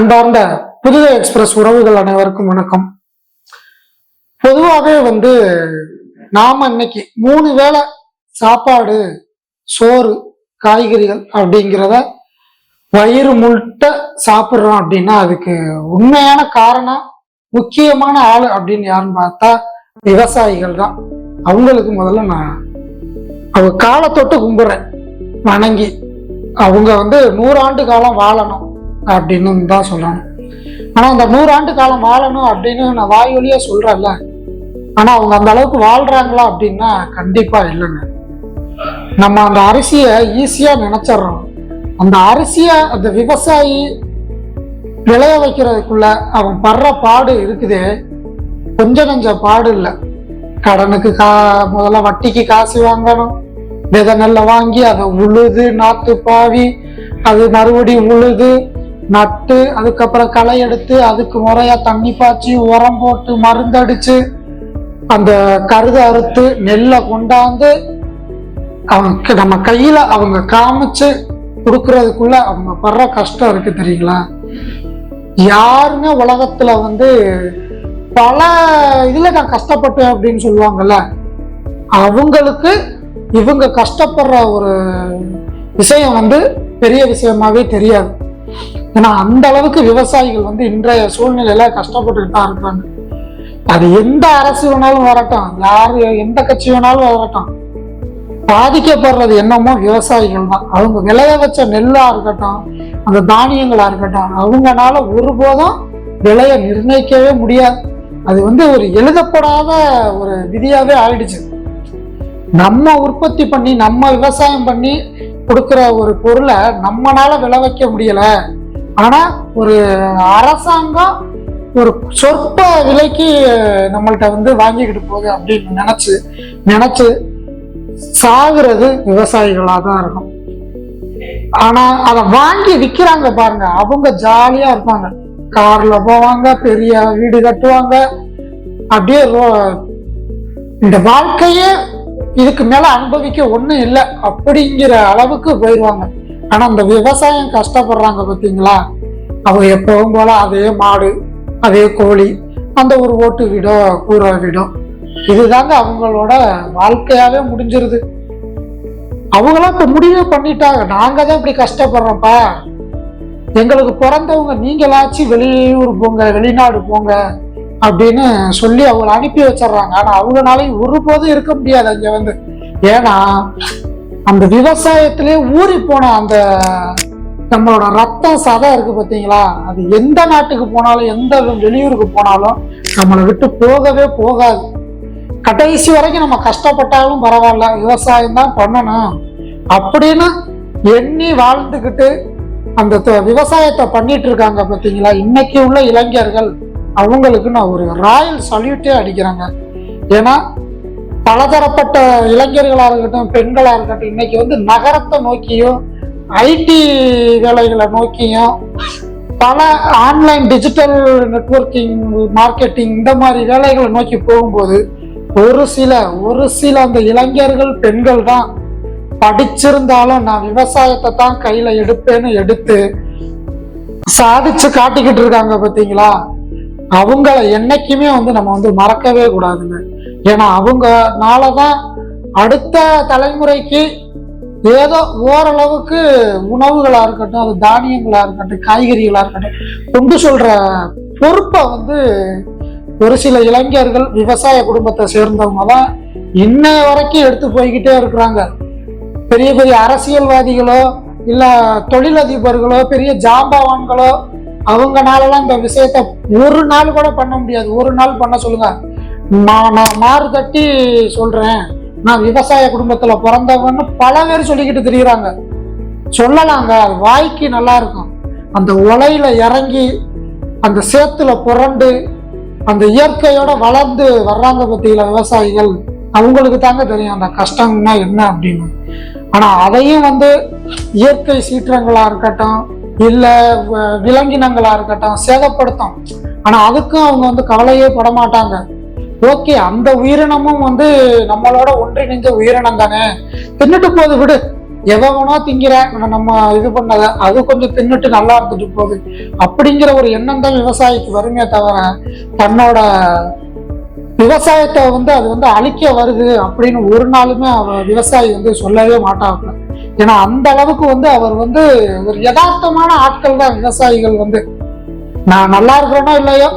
அன்பார்ந்த புதுவை எக்ஸ்பிரஸ் உறவுகள் அனைவருக்கும் வணக்கம். பொதுவாகவே வந்து நாம இன்னைக்கு மூணு வேளை சாப்பாடு சோறு காய்கறிகள் அப்படிங்கிறத வயிறு முட்ட சாப்பிட்றோம் அப்படின்னா அதுக்கு உண்மையான காரணம் முக்கியமான ஆள் அப்படின்னு யாருன்னு பார்த்தா விவசாயிகள் தான். அவங்களுக்கு முதல்ல நான் அவங்க காலத்தொட்டு கும்பிட்றேன் கும்பிடுறேன் வணங்கி. அவங்க வந்து நூறாண்டு காலம் வாழணும். அப்படின்னு தான் சொல்லணும் ஆனால் அந்த நூறாண்டு காலம் வாழணும் அப்படின்னு நான் வாய் வழியா சொல்றேன்ல. ஆனால் அவங்க அந்த அளவுக்கு வாழ்றாங்களா அப்படின்னா கண்டிப்பா இல்லைங்க. நம்ம அந்த அரிசியை ஈஸியா நினைச்சிடுறோம். அந்த அரிசியை அந்த விவசாயி விளைய வைக்கிறதுக்குள்ள அவன் படுற பாடு இருக்குதே. கொஞ்சம் கொஞ்சம் பாடு இல்லை. கடனுக்கு கா முதல்ல வட்டிக்கு காசு வாங்கணும். விதை நெல்லை வாங்கி அதை உழுது நாற்று பாவி. அது மறுபடியும் உழுது நட்டு அதுக்கப்புறம் களை எடுத்து அதுக்கு முறையா தண்ணி பாய்ச்சி உரம் போட்டு மருந்தடிச்சு அந்த கருதை அறுத்து நெல்லை கொண்டாந்து அவங்க நம்ம கையில அவங்க காமிச்சு கொடுக்கறதுக்குள்ள அவங்க படுற கஷ்டம் இருக்கு தெரியுங்களா? யாருமே உலகத்துல வந்து பல இதுல நான் கஷ்டப்பட்டேன் அப்படின்னு சொல்லுவாங்கல்ல அவங்களுக்கு இவங்க கஷ்டப்படுற ஒரு விஷயம் வந்து பெரிய விஷயமாவே தெரியாது. ஏன்னா அந்த அளவுக்கு விவசாயிகள் வந்து இன்றைய சூழ்நிலையில கஷ்டப்பட்டுட்டு தான் இருக்கிறாங்க அது எந்த அரசு வேணாலும் வரட்டும். யார் எந்த கட்சி வேணாலும் வரட்டும். பாதிக்கப்படுறது என்னமோ விவசாயிகள் தான். அவங்க விளைய வச்ச நெல்லா இருக்கட்டும் அந்த தானியங்களா இருக்கட்டும் அவங்கனால ஒருபோதும் விலையை நிர்ணயிக்கவே முடியாது. அது வந்து ஒரு எழுதப்படாத ஒரு விதியாவே ஆயிடுச்சு. நம்ம உற்பத்தி பண்ணி நம்ம விவசாயம் பண்ணி கொடுக்குற ஒரு பொருளை நம்மளால விளை வைக்க ஆனா ஒரு அரசாங்கம் ஒரு சொற்ப விலைக்கு நம்மள்கிட்ட வந்து வாங்கிக்கிட்டு போகுது அப்படின்னு நினைச்சு நினைச்சு சாகுறது விவசாயிகளா தான் இருக்கும். ஆனா அதை வாங்கி விற்கிறாங்க பாருங்க. அவங்க ஜாலியா இருப்பாங்க. கார்ல போவாங்க பெரிய வீடு கட்டுவாங்க. அப்படியே இந்த வாழ்க்கையே இதுக்கு மேல அனுபவிக்க ஒண்ணும் இல்லை. அப்படிங்கிற அளவுக்கு போயிடுவாங்க ஆனா அந்த விவசாயம் கஷ்டப்படுறாங்க பார்த்தீங்களா அவங்க எப்பவும் போல அதே மாடு அதே கோழி அந்த ஒரு ஓட்டு வீடோ கூரை வீடோ. இதுதாங்க அவங்களோட வாழ்க்கையாவே முடிஞ்சிருது. அவங்களாம் இப்போ முடிவே பண்ணிட்டாங்க. நாங்கள் தான் இப்படி கஷ்டப்படுறோம்ப்பா. எங்களுக்கு பிறந்தவங்க நீங்களாச்சும் வெளியூர் போங்க வெளிநாடு போங்க அப்படின்னு சொல்லி அவங்கள அனுப்பி வச்சிடுறாங்க. ஆனால் அவங்களாலையும் ஒருபோதும் இருக்க முடியாது அங்கே வந்து. ஏன்னா அந்த விவசாயத்திலே ஊறி போன அந்த நம்மளோட ரத்தம் சதை இருக்கு பார்த்தீங்களா? அது எந்த நாட்டுக்கு போனாலும் எந்த வெளியூருக்கு போனாலும் நம்மளை விட்டு போகவே போகாது. கடைசி வரைக்கும் நம்ம கஷ்டப்பட்டாலும் பரவாயில்ல விவசாயம் தான் பண்ணணும். அப்படின்னு எண்ணி வாழ்ந்துக்கிட்டு அந்த விவசாயத்தை பண்ணிட்டு இருக்காங்க பார்த்தீங்களா? இன்னைக்கு உள்ள இளைஞர்கள் அவங்களுக்கு நான் ஒரு ராயல் சல்யூட்டே அடிக்கிறாங்க. ஏன்னா பலதரப்பட்ட இளைஞர்களாக இருக்கட்டும் பெண்களாக இருக்கட்டும் இன்னைக்கு வந்து நகரத்தை நோக்கியும் ஐடி வேலைகளை நோக்கியும் பல ஆன்லைன் டிஜிட்டல் நெட்வொர்க்கிங் மார்க்கெட்டிங் இந்த மாதிரி வேலைகளை நோக்கி போகும்போது ஒரு சில ஒரு சில அந்த இளைஞர்கள் பெண்கள் தான் படிச்சிருந்தாலும் நான் விவசாயத்தை தான் கையில் எடுப்பேன்னு எடுத்து சாதிச்சு காட்டிக்கிட்டு இருக்காங்க பார்த்தீங்களா அவங்கள என்னைக்குமே வந்து நம்ம வந்து மறக்கவே கூடாதுங்க. ஏன்னா அவங்கனால தான் அடுத்த தலைமுறைக்கு ஏதோ ஓரளவுக்கு உணவுகளாக இருக்கட்டும் அது தானியங்களாக இருக்கட்டும் காய்கறிகளாக இருக்கட்டும் கொண்டு சொல்கிற பொறுப்பை வந்து ஒரு சில இளைஞர்கள் விவசாய குடும்பத்தை சேர்ந்தவங்க தான் இன்னைய வரைக்கும் எடுத்து போய்கிட்டே இருக்கிறாங்க. பெரிய பெரிய அரசியல்வாதிகளோ இல்லை தொழிலதிபர்களோ பெரிய ஜாம்பவான்களோ அவங்கனாலலாம் இந்த விஷயத்த ஒரு நாள் கூட பண்ண முடியாது. ஒரு நாள் பண்ண சொல்லுங்கள் நான் நான் மாறு தட்டி சொல்றேன். நான் விவசாய குடும்பத்துல பிறந்தவன்னு பல பேர் சொல்லிக்கிட்டு தெரியுறாங்க. சொல்லலாங்க அது வாய்க்கு நல்லா இருக்கும். அந்த உலையில இறங்கி அந்த சேத்துல புரண்டு அந்த இயற்கையோட வளர்ந்து வர்றாங்க பத்தியில விவசாயிகள். அவங்களுக்கு தாங்க தெரியும் அந்த கஷ்டம்னா என்ன அப்படின்னு. ஆனா அதையும் வந்து இயற்கை சீற்றங்களா இருக்கட்டும் இல்ல விலங்கினங்களா இருக்கட்டும் சேதப்படுத்தும். ஆனா அதுக்கும் அவங்க வந்து கவலையே பட மாட்டாங்க ஓகே அந்த உயிரினமும் வந்து நம்மளோட ஒன்றிணைஞ்ச உயிரினம் தானே தின்னுட்டு போகுது விடு. எவனோ திங்கிறேன் நம்ம இது பண்ணத அது கொஞ்சம் தின்னுட்டு நல்லா இருந்துட்டு போகுது. அப்படிங்கிற ஒரு எண்ணம் தான் விவசாயிக்கு வருமே தவிர தன்னோட விவசாயத்தை வந்து அது வந்து அழிக்க வருது அப்படின்னு ஒரு நாளுமே அவர் விவசாயி வந்து சொல்லவே மாட்டாங்க ஏன்னா அந்த அளவுக்கு வந்து அவர் வந்து ஒரு யதார்த்தமான ஆட்கள் தான் விவசாயிகள் வந்து. நான் நல்லா இருக்கிறேனோ இல்லையோ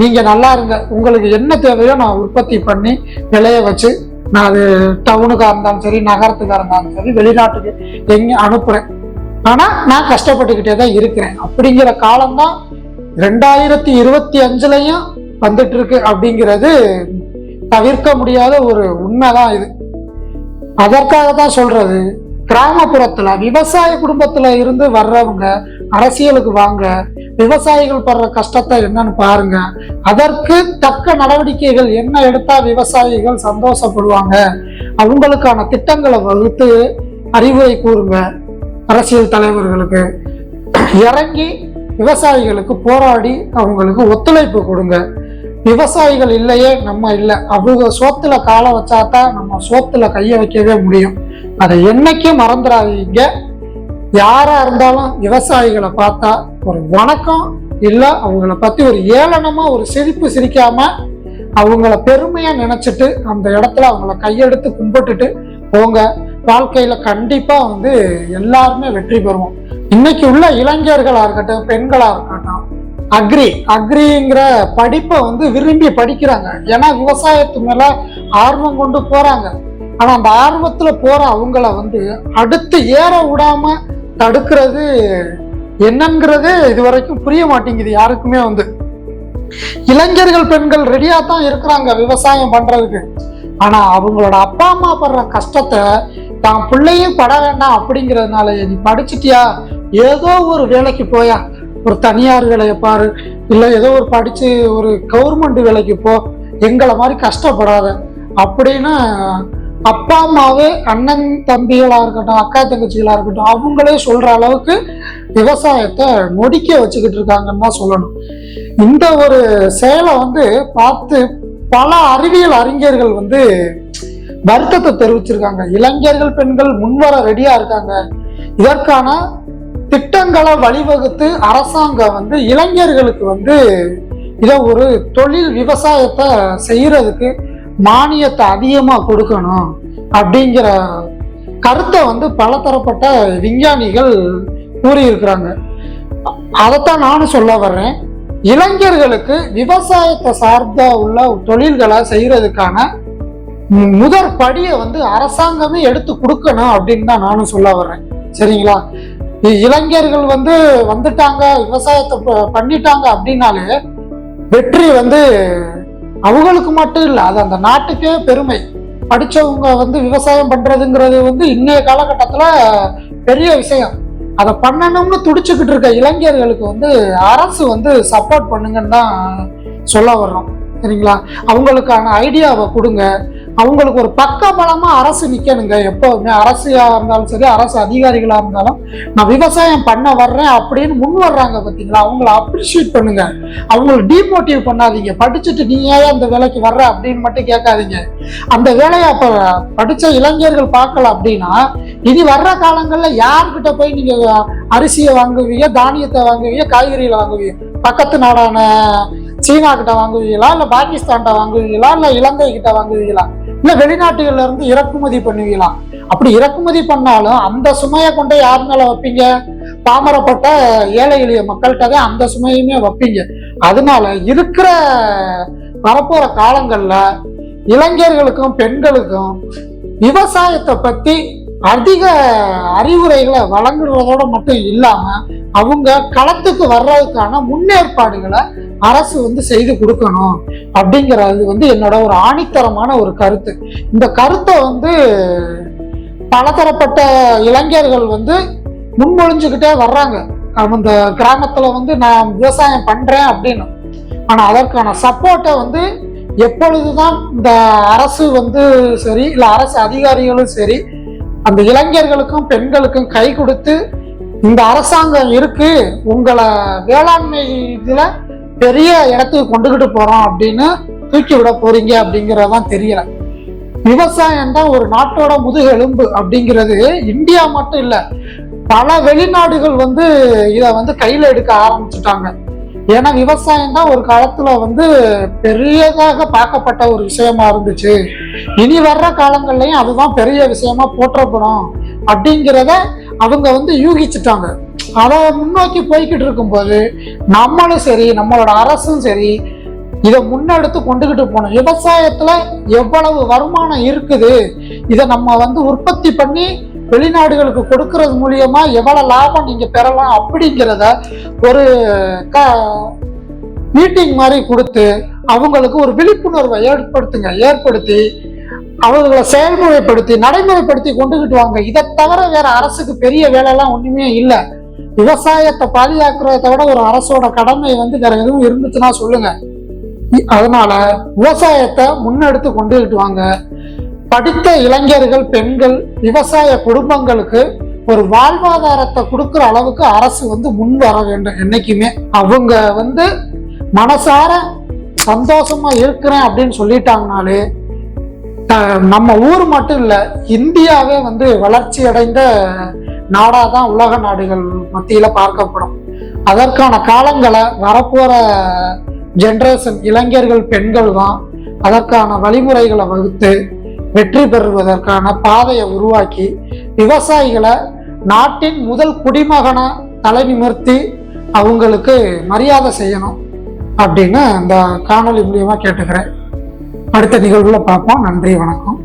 நீங்க நல்லா இருங்க. உங்களுக்கு என்ன தேவையோ நான் உற்பத்தி பண்ணி விளைய வச்சு நான் அது டவுனுக்காக இருந்தாலும் சரி நகரத்துக்காக இருந்தாலும் சரி வெளிநாட்டுக்கு எங்க அனுப்புறேன். ஆனா நான் கஷ்டப்பட்டுக்கிட்டே தான் இருக்கிறேன். அப்படிங்கிற காலம்தான் ரெண்டாயிரத்தி இருபத்தி அஞ்சுலயும் வந்துட்டு இருக்கு அப்படிங்கிறது தவிர்க்க முடியாத ஒரு உண்மைதான் இது. அதற்காக தான் சொல்றது கிராமப்புறத்துல விவசாய குடும்பத்துல இருந்து வர்றவங்க அரசியலுக்கு வாங்க விவசாயிகள் படுற கஷ்டத்தை என்னன்னு பாருங்க. அதற்கு தக்க நடவடிக்கைகள் என்ன எடுத்தா விவசாயிகள் சந்தோஷப்படுவாங்க? அவங்களுக்கான திட்டங்களை வகுத்து அறிவுரை கூறுங்க அரசியல் தலைவர்களுக்கு. இறங்கி விவசாயிகளுக்கு போராடி அவங்களுக்கு ஒத்துழைப்பு கொடுங்க. விவசாயிகள் இல்லையே நம்ம இல்லை. அவங்க சோத்துல காலை வச்சாதான் நம்ம சோத்துல கையை வைக்கவே முடியும். அதை என்னைக்கும் மறந்துடாதீங்க. யாரா இருந்தாலும் விவசாயிகளை பார்த்தா ஒரு வணக்கம் இல்லை அவங்கள பத்தி ஒரு ஏளனமா ஒரு சிரிப்பு சிரிக்காம அவங்கள பெருமையா நினைச்சிட்டு அந்த இடத்துல அவங்கள கையெடுத்து கும்பிட்டுட்டு போங்க. வாழ்க்கையில கண்டிப்பா வந்து எல்லாருமே வெற்றி பெறுவோம். இன்னைக்கு உள்ள இளைஞர்களா இருக்கட்டும் பெண்களா இருக்கட்டும் அக்ரி அக்ரிங்கிற படிப்பை வந்து விரும்பி படிக்கிறாங்க. ஏன்னா விவசாயத்து மேல ஆர்வம் கொண்டு போறாங்க. ஆனால் அந்த ஆர்வத்தில் போகிற அவங்கள வந்து அடுத்து ஏற விடாமல் தடுக்கிறது என்னங்கிறது இது வரைக்கும் புரிய மாட்டேங்குது யாருக்குமே வந்து. இளைஞர்கள் பெண்கள் ரெடியாக தான் இருக்கிறாங்க விவசாயம் பண்ணுறதுக்கு ஆனால் அவங்களோட அப்பா அம்மா படுற கஷ்டத்தை தான் பிள்ளையும் பட வேண்டாம் அப்படிங்கிறதுனால நீ படிச்சிட்டியா? ஏதோ ஒரு வேலைக்கு போயா? ஒரு தனியார் வேலையை பாரு. இல்லை ஏதோ ஒரு படித்து ஒரு கவர்மெண்ட் வேலைக்கு போ. எங்களை மாதிரி கஷ்டப்படாத. அப்படின்னு அப்பா அம்மாவே அண்ணன் தம்பிகளா இருக்கட்டும் அக்கா தங்கச்சிகளா இருக்கட்டும் அவங்களே சொல்ற அளவுக்கு விவசாயத்தை நொடிக்க வச்சுக்கிட்டு இருக்காங்கன்னு தான் சொல்லணும். இந்த ஒரு செயலை வந்து பார்த்து பல அறிவியல் அறிஞர்கள் வந்து வருத்தத்தை தெரிவிச்சிருக்காங்க. இளைஞர்கள் பெண்கள் முன்வர ரெடியா இருக்காங்க. இதற்கான திட்டங்களை வழிவகுத்து அரசாங்கம் வந்து இளைஞர்களுக்கு வந்து இதை ஒரு தொழில் விவசாயத்தை செய்யறதுக்கு மானியத்தை அதிகமாக கொடுக்கணும் அப்படிங்கிற கருத்தை வந்து பலதரப்பட்ட விஞ்ஞானிகள் கூறியிருக்கிறாங்க. அதைத்தான் நானும் சொல்ல வர்றேன். இளைஞர்களுக்கு விவசாயத்தை சார்ந்த உள்ள தொழில்களை செய்கிறதுக்கான முதற் படியை வந்து அரசாங்கமே எடுத்து கொடுக்கணும் அப்படின்னு தான் நானும் சொல்ல வர்றேன். சரிங்களா? இளைஞர்கள் வந்து வந்துட்டாங்க விவசாயத்தை பண்ணிட்டாங்க அப்படின்னாலே வெற்றி வந்து அவங்களுக்கு மட்டும் இல்லை அது அந்த நாட்டுக்கே பெருமை. படித்தவங்க வந்து விவசாயம் பண்ணுறதுங்கிறது வந்து இன்றைய காலகட்டத்தில் பெரிய விஷயம். அதை பண்ணணும்னு துடிச்சுக்கிட்டு இருக்க இளைஞர்களுக்கு வந்து அரசு வந்து சப்போர்ட் பண்ணுங்கன்னு தான் சொல்ல வர்றோம். சரிங்களா? அவங்களுக்கான ஐடியாவை கொடுங்க. அவங்களுக்கு ஒரு பக்க பலமா அரசு நிக்கணுங்க. எப்பவுமே அரசியா இருந்தாலும் சரி அரசு அதிகாரிகளா இருந்தாலும் நான் விவசாயம் பண்ண வர்றேன் அப்படின்னு முன் வர்றாங்க பார்த்தீங்களா அவங்கள அப்ரிஷியேட் பண்ணுங்க. அவங்கள டிமோட்டிவ் பண்ணாதீங்க. படிச்சுட்டு நீ ஏன் அந்த வேலைக்கு வர்ற அப்படின்னு மட்டும் கேட்காதீங்க. அந்த வேலையை அப்ப படிச்ச இளைஞர்கள் பார்க்கல அப்படின்னா இனி வர்ற காலங்கள்ல யார்கிட்ட போய் நீங்க அரிசியை வாங்குவீங்க தானியத்தை வாங்குவீங்க காய்கறிகளை வாங்குவீங்க? பக்கத்து நாடான சீனா கிட்ட வாங்குவீங்களா? இல்ல பாகிஸ்தான்கிட்ட வாங்குவீங்களா? இல்ல இலங்கை கிட்ட வாங்குவீங்களா? இல்ல வெளிநாட்டுகள்ல இருந்து இறக்குமதி பண்ணுவீங்களா? அப்படி இறக்குமதி பண்ணாலும் அந்த சுமையை கொண்டு யார் மேல வைப்பீங்க? பாமரப்பட்ட ஏழை எளிய மக்கள்கிட்ட தான் அந்த சுமையுமே வைப்பீங்க. அதனால இருக்கிற வரப்போற காலங்கள்ல இளைஞர்களுக்கும் பெண்களுக்கும் விவசாயத்தை பத்தி அதிக அறிவுரைகளை வழங்குறதோட மட்டும் இல்லாம அவங்க களத்துக்கு வர்றதுக்கான முன்னேற்பாடுகளை அரசு வந்து செய்து கொடுக்கணும் அப்படிங்கிறது வந்து என்னோட ஒரு ஆணித்தரமான ஒரு கருத்து. இந்த கருத்தை வந்து பலதரப்பட்ட இளைஞர்கள் வந்து முன்மொழிஞ்சுக்கிட்டே வர்றாங்க. அந்த கிராமத்துல வந்து நான் விவசாயம் பண்றேன் அப்படின்னு. ஆனா அதற்கான சப்போர்ட்டை வந்து எப்பொழுதுதான் இந்த அரசு வந்து சரி இல்ல அரசு அதிகாரிகளும் சரி அந்த இளைஞர்களுக்கும் பெண்களுக்கும் கை கொடுத்து இந்த அரசாங்கம் இருக்கு உங்களை வேளாண்மை இதுல பெரிய இடத்துக்கு கொண்டுகிட்டு போறோம் அப்படின்னு தூக்கி விட போறீங்க அப்படிங்கறதான் தெரியல. விவசாயம் தான் ஒரு நாட்டோட முதுகெலும்பு அப்படிங்கிறது இந்தியா மட்டும் இல்ல பல வெளிநாடுகள் வந்து இதை வந்து கையில எடுக்க ஆரம்பிச்சுட்டாங்க. ஏன்னா விவசாயம் தான் ஒரு காலத்துல வந்து பெரியதாக பார்க்கப்பட்ட ஒரு விஷயமா இருந்துச்சு. இனி வர்ற காலங்கள்லயும் அதுதான் பெரிய விஷயமா போற்றப்படும் அப்படிங்கிறத அவங்க வந்து யூகிச்சுட்டாங்க. அதை முன்னோக்கி போய்கிட்டு இருக்கும்போது நம்மளும் சரி நம்மளோட அரசும் சரி இதை முன்னெடுத்து கொண்டுகிட்டு போகணும். விவசாயத்துல எவ்வளவு வருமானம் இருக்குது? இதை நம்ம வந்து உற்பத்தி பண்ணி வெளிநாடுகளுக்கு கொடுக்கறது மூலியமா எவ்வளவு லாபம் நீங்க பெறலாம் அப்படிங்கிறத ஒரு க மீட்டிங் மாதிரி கொடுத்து அவங்களுக்கு ஒரு விழிப்புணர்வை ஏற்படுத்துங்க. ஏற்படுத்தி அவர்களை செயல்முறைப்படுத்தி நடைமுறைப்படுத்தி கொண்டுகிட்டு வாங்க. இதை தவிர வேற அரசுக்கு பெரிய வேலைலாம் ஒண்ணுமே இல்லை. விவசாயத்தை பாதுகாக்கிறத விட ஒரு அரசோட கடமை வந்து வேற எதுவும் இருந்துச்சுன்னா சொல்லுங்க. இ- அதனால விவசாயத்தை முன்னெடுத்து கொண்டுகிட்டு வாங்க படித்த இளைஞர்கள் பெண்கள் விவசாய குடும்பங்களுக்கு ஒரு வாழ்வாதாரத்தை கொடுக்குற அளவுக்கு அரசு வந்து முன் வர வேண்டும் என்னைக்குமே. அவங்க வந்து மனசார சந்தோஷமா இருக்கிறேன் அப்படின்னு சொல்லிட்டாங்கனாலே நம்ம ஊர் மட்டும் இல்லை இந்தியாவே வந்து வளர்ச்சி அடைந்த நாடாக தான் உலக நாடுகள் மத்தியில் பார்க்கப்படும். அதற்கான காலங்களை வரப்போகிற ஜென்ரேஷன் இளைஞர்கள் பெண்கள் தான் அதற்கான வழிமுறைகளை வகுத்து வெற்றி பெறுவதற்கான பாதையை உருவாக்கி விவசாயிகளை நாட்டின் முதல் குடிமகனை தலை நிமிர்த்தி அவங்களுக்கு மரியாதை செய்யணும் அப்படின்னு இந்த காணொளி மூலியமாக கேட்டுக்கிறேன். அடுத்த நிகழ்வுல பார்ப்போம். நன்றி வணக்கம்.